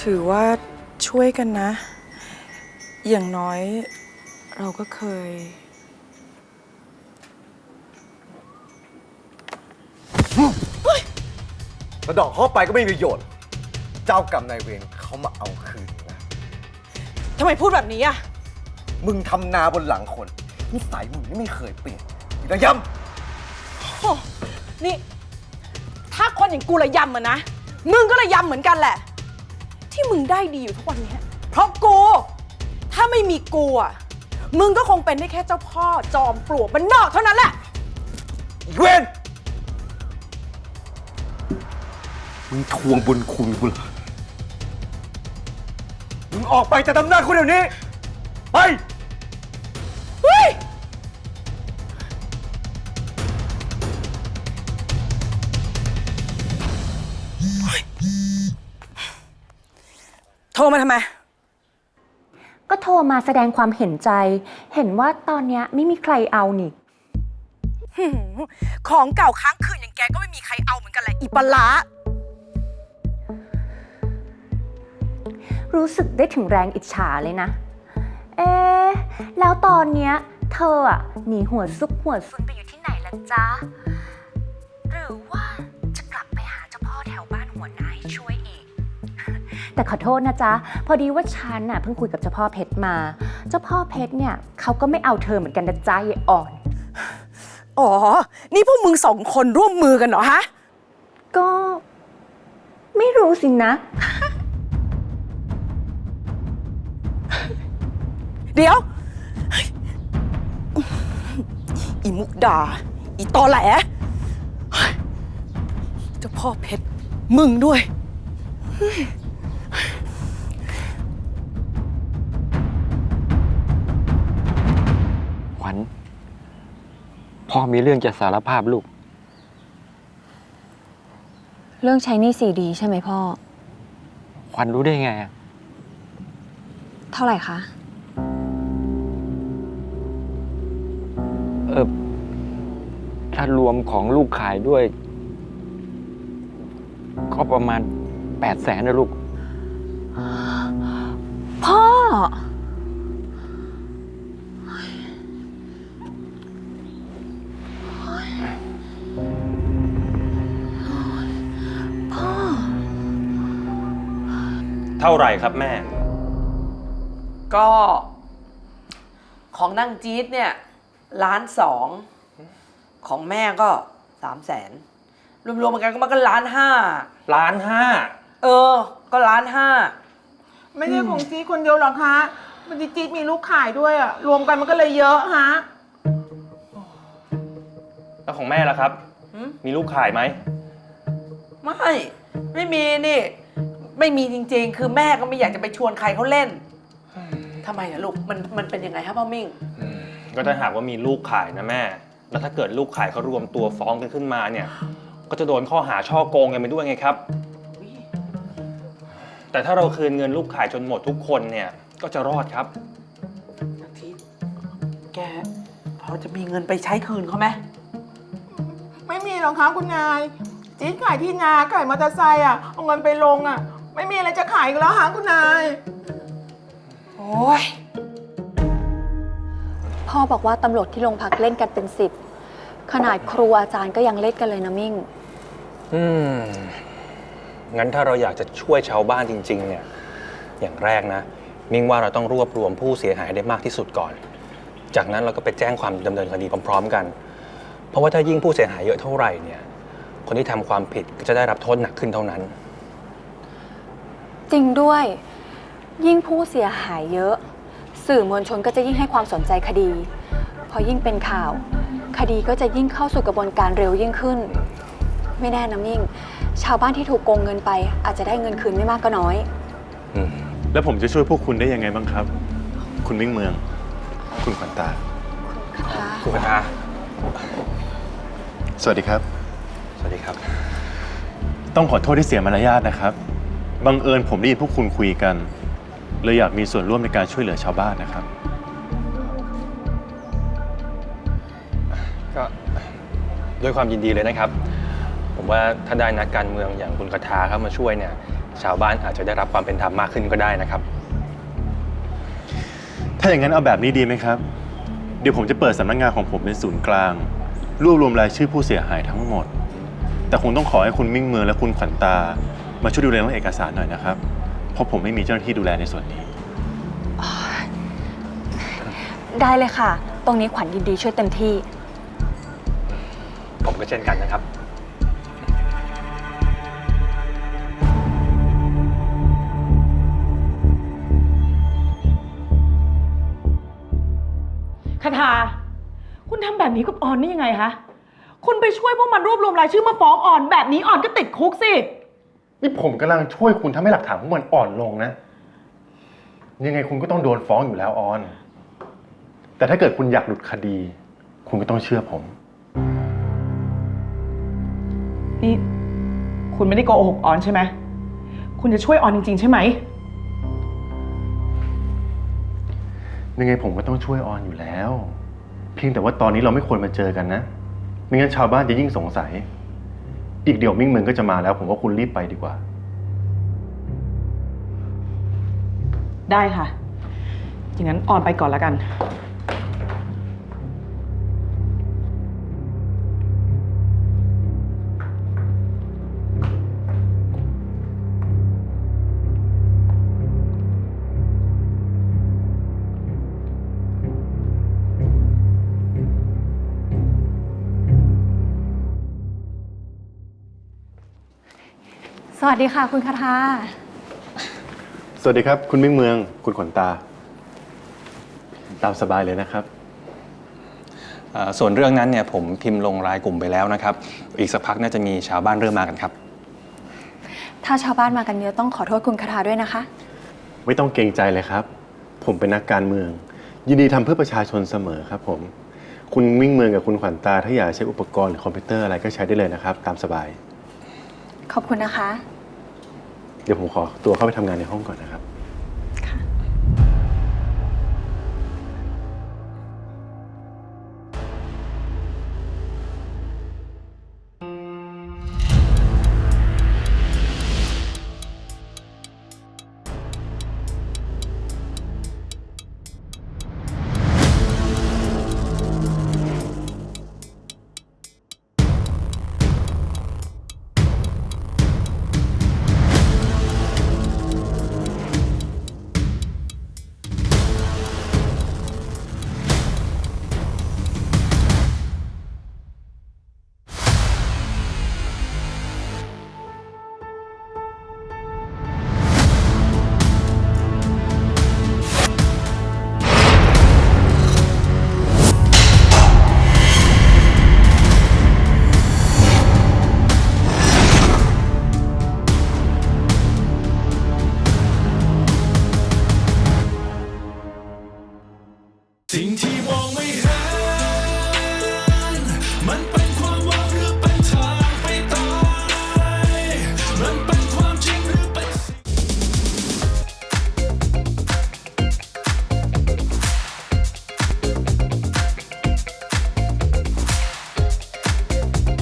ถือว่าช่วยกันนะ อย่างน้อยเราก็เคย กระดอกเข้าไปก็ไม่มีประโยชน์ เจ้ากรรมนายเวรเขามาเอาคืนนะ ทำไมพูดแบบนี้อะ มึงทำนาบนหลังคนนิสัยมึงนี่ไม่เคยเปลี่ยนอีกระยโอ้นี่ ถ้าคนอย่างกูระยำอะนะ มึงก็ระยำเหมือนกันแหละ ที่มึงได้ดีอยู่ทุกวันเนี้ยเพราะกู ถ้าไม่มีกูอะมึงก็คงเป็นได้แค่เจ้าพ่อจอมปลวกมันนอกเท่านั้นแหละำอีเวนมึงทวงบุญคุณกูเหรอมึงออกไปจากตำแหน่งกูเดี๋ยวนี้ ไป เฮ้ย โทรมาทำไม ก็โทรมาแสดงความเห็นใจ เห็นว่าตอนเนี้ยไม่มีใครเอานี่ หืมของเก่าค้างคืนอย่างแกก็ไม่มีใครเอาเหมือนกันแหละอีปลาร้ารู้สึกได้ถึงแรงอิจฉาเลยนะ เอ๊ะ แล้วตอนเนี้ยเธออะหนีหัวซุกหัวซุนไปอยู่ที่ไหนละจ๊ะ หรือว่าจะกลับไปหาเจ้าพ่อแถวบ้านหัวหน้าให้ช่วยอีก แต่ขอโทษนะจ๊ะ พอดีว่าฉันน่ะเพิ่งคุยกับเจ้าพ่อเพชรมา เจ้าพ่อเพชรเนี่ยเขาก็ไม่เอาเธอเหมือนกันนะจ๊ะยายอ่อน อ๋อ นี่พวกมึงสองคนร่วมมือกันเหรอฮะ ก็ ไม่รู้สินะ เดี๋ยวเฮ้ยอีมุกดา อีตอแหลเฮ้ยเจ้าพ่อเพชร มึงด้วยข วัญพ่อมีเรื่องจะสารภาพลูก เรื่องใช้หนี่สีดีใช่ไหมพ่อ ขวัญรู้ได้ไงอะเท่าไหร่คะ เออถ้ารวมของลูกขายด้วย ก็ประมาณแปดแสนนะลูก พ่อพ่อ ท่าไหร่ครับแม่ ก็ ของนางจี๊ดเนี่ยล้านสองของแม่ก็สามแสนรวมๆกันก็มันก็ล้านห้าล้านห้า เออ ก็ล้านห้าไม่ใช่ของจี๊ดคนเดียวหรอกฮะ มันจี๊ดมีลูกขายด้วยอะรวมกันมันก็เลยเยอะฮะแล้วของแม่ล่ะครับ หืมมีลูกขายไหม ไม่ ไม่มีนี่ ไม่มีจริงๆ คือแม่ก็ไม่อยากจะไปชวนใครเขาเล่นทำไมอะลูกมันมันเป็นยังไงฮะพ่อมิ่งก็ถ้าหากว่ามีลูกขายนะแม่ แล้วถ้าเกิดลูกขายเขารวมตัวฟ้องกันขึ้นมาเนี่ย ก็จะโดนข้อหาช่อโกงกันไปด้วยไงครับ แต่ถ้าเราคืนเงินลูกขายจนหมดทุกคนเนี่ย ก็จะรอดครับนางจี๊ดแกพอจะมีเงินไปใช้คืนเขาไหมไม่มีหรอกคะคุณนาย จี๊ดขายที่นาขายมอเตอร์ไซค์อะเอาเงินไปลงอะ ไม่มีอะไรจะขายกันแล้วฮะคุณนาย โอ้ย พ่อบอกว่าตำรวจที่โรงพักเล่นกันเป็นสิบขนาดครูอาจารย์ก็ยังเล่นกันเลยนะมิ่ง อืม งั้นถ้าเราอยากจะช่วยชาวบ้านจริง ๆ เนี่ย อย่างแรกนะ มิ่งว่าเราต้องรวบรวมผู้เสียหายได้มากที่สุดก่อน จากนั้นเราก็ไปแจ้งความดำเนินคดีพร้อม ๆ กัน เพราะว่าถ้ายิ่งผู้เสียหายเยอะเท่าไหร่เนี่ย คนที่ทำความผิดก็จะได้รับโทษหนักขึ้นเท่านั้น จริงด้วย ยิ่งผู้เสียหายเยอะ สื่อมวลชนก็จะยิ่งให้ความสนใจคดี พอยิ่งเป็นข่าว คดีก็จะยิ่งเข้าสู่กระบวนการเร็วยิ่งขึ้น ไม่แน่นะมิ่ง ชาวบ้านที่ถูกโกงเงินไป อาจจะได้เงินคืนไม่มากก็น้อย อืมแล้วผมจะช่วยพวกคุณได้ยังไงบ้างครับ คุณมิ่งเมือง คุณขวัญตา คุณกระทาสวัสดีครับ สวัสดีครับ ต้องขอโทษที่เสียมารยาทนะครับ บังเอิญผมได้ยินพวกคุณคุยกัน เลยอยากมีส่วนร่วมในการช่วยเหลือชาวบ้านนะครับ ก็ด้วยความยินดีเลยนะครับ ผมว่าถ้าได้นักการเมืองอย่างคุณกระทาเข้ามาช่วยเนี่ย ชาวบ้านอาจจะได้รับความเป็นธรรมมากขึ้นก็ได้นะครับ ถ้าอย่างนั้นเอาแบบนี้ดีไหมครับ เดี๋ยวผมจะเปิดสำนักงานของผมเป็นศูนย์กลาง รวบรวมรายชื่อผู้เสียหายทั้งหมด แต่คงต้องขอให้คุณมิ่งเมืองและคุณขวัญตา มาช่วยดูแลเรื่องเอกสารหน่อยนะครับ เพราะผมไม่มีเจ้าหน้าที่ดูแลในส่วนนี้ ได้เลยค่ะ ตรงนี้ขวัญยินดีช่วยเต็มที่ ผมก็เช่นกันนะครับ คาทา คุณทำแบบนี้กับออนได้ยังไงคะ คุณไปช่วยพวกมันรวบรวมรายชื่อมาฟ้องออนแบบนี้ออนก็ติดคุกสิ นี่ผมกำลังช่วยคุณทำให้หลักฐานพวกมันอ่อนลงนะ ยังไงคุณก็ต้องโดนฟ้องอยู่แล้วออน แต่ถ้าเกิดคุณอยากหลุดคดี คุณก็ต้องเชื่อผม นี่ คุณไม่ได้โกหกออนใช่ไหม คุณจะช่วยออนจริง ๆ ใช่ไหม ยังไงผมก็ต้องช่วยออนอยู่แล้ว เพียงแต่ว่าตอนนี้เราไม่ควรมาเจอกันนะ ไม่งั้นชาวบ้านจะยิ่งสงสัย อีกเดี๋ยวมิ่งเมืองก็จะมาแล้ว ผมว่าคุณรีบไปดีกว่า ได้ค่ะ อย่างนั้นออนไปก่อนแล้วกัน วัสดีค่ะ คุณคาทาสวัสดีครับ คุณมิ่งเมือง คุณขวัญตา ตามสบายเลยนะครับ เอ่อส่วนเรื่องนั้นเนี่ยผมพิมพ์ลงรายกลุ่มไปแล้วนะครับ อีกสักพักน่าจะมีชาวบ้านเริ่มมากันครับ ถ้าชาวบ้านมากันเยอะต้องขอโทษคุณคาทาด้วยนะคะ ไม่ต้องเกรงใจเลยครับ ผมเป็นนักการเมือง ยินดีทำเพื่อประชาชนเสมอครับ ผม คุณมิ่งเมืองกับคุณขวัญตา ถ้าอยากใช้อุปกรณ์หรือคอมพิวเตอร์อะไรก็ใช้ได้เลยนะครับ ตามสบาย ขอบคุณนะคะ เดี๋ยวผมขอตัวเข้าไปทำงานในห้องก่อนนะครับ